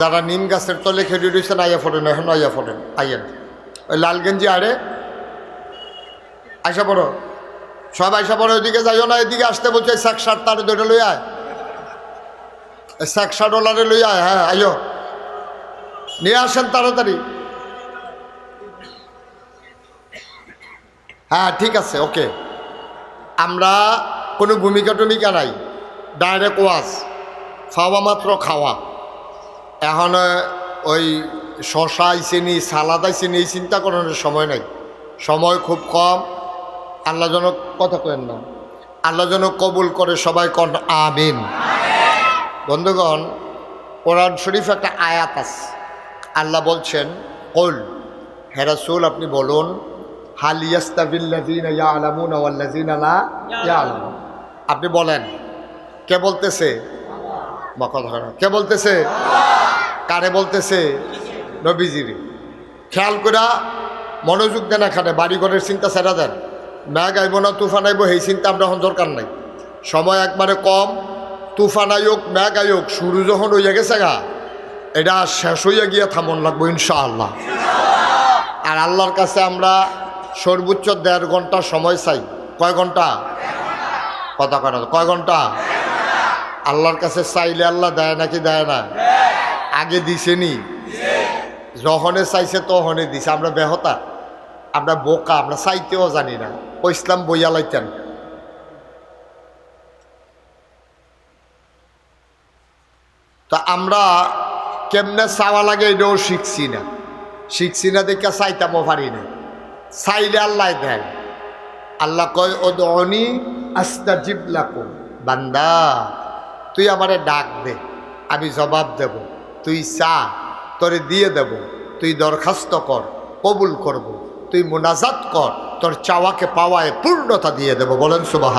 যারা নিম গাছের তলে খেলে রয়েছেন আইয়া ফোটেন, এখন আইয়া ফোটেন, আইয়েন। ওই লাল গেঞ্জি আরে। আইসা পড়ো। সব আইসা পড়ো ওইদিকে যাইও না এদিকে, আসতে বলছে স্যাক শার্ট তার দুটো লই আয়। স্যাক শার্ট ওলারে লই আয় হ্যাঁ আইও। নিয়ে আসেন তাড়াতাড়ি। হ্যাঁ ঠিক আছে, ওকে। আমরা কোনো ভূমিকা টুমিকা নাই। ডাইরেক্ট ওয়াজ। খাওয়া মাত্র খাওয়া। এখন ওই শশা আইসেনি সালাদ আইসেনি এই চিন্তা করানোর সময় নাই। সময় খুব কম। আল্লাহজনক কথা কেন না। আল্লাহজনক কবুল করে সবাই কন, আমিন। বন্ধুগণ, কোরআন শরীফ একটা আয়াত আছে। আল্লাহ বলছেন, কল হেরাসুল আপনি বলুন আপনি বলেন, কে বলতেছে? কে বলতেছে? কারে বলতেছে নবীজিরে। খেয়াল করা মনোযোগ দেন এখানে বাড়ি ঘরের চিন্তা ছেড়া দেন। ম্যাগ আইব না তুফান আইব, সেই চিন্তা আমরা এখন দরকার নাই। সময় একবারে কম, তুফান আয়োগ, ম্যাগ আয়োগ, শুরু যখন হইয়া গেছে গা, এটা শেষ হইয়া গিয়া থামন লাগবো ইনশাআল্লাহ। আর আল্লাহর কাছে আমরা সর্বোচ্চ দেড় ঘণ্টা সময় চাই। কয় ঘণ্টা? কথা কয় কয় ঘণ্টা? আল্লাহর কাছে চাইলে আল্লাহ দেয় নাকি দেয় না? আগে দিছেনি যখনে চাইছে তখনে দিছে। আমরা বেহতা, আমরা বোকা, আমরা চাইতেও জানি না। ও ইসলাম বইয়া লাইতেন। তা আমরা কেমনে চাওয়া লাগে এটাও শিখছি না। শিখছি না দেখে চাইতামও পারি না। চাইলে আল্লাহ দেন। আল্লাহ কয় ও দনি আস্তা জিবলাকো বান্দা, তুই আমারে ডাক দে, আমি জবাব দেব। তুই চা, তোরে দিয়ে দেব। তুই দরখাস্ত কর, কবুল করব। তুই মোনাজাত কর, তোর চাওয়াকে পাওয়ায় পূর্ণতা দিয়ে দেব। বলেন সুবাহ